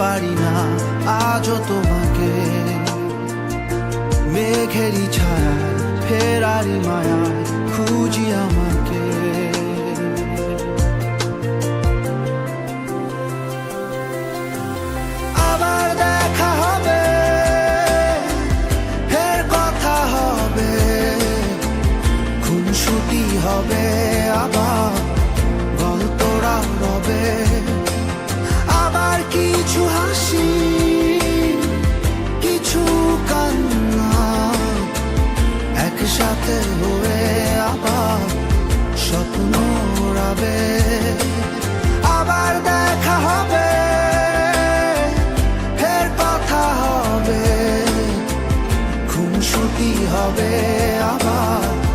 পারি না আজও তোমাকে। মেঘেরি ছায়া ফেরারি মায়া খুঁজি আমাকে। ছুটি হবে আবার।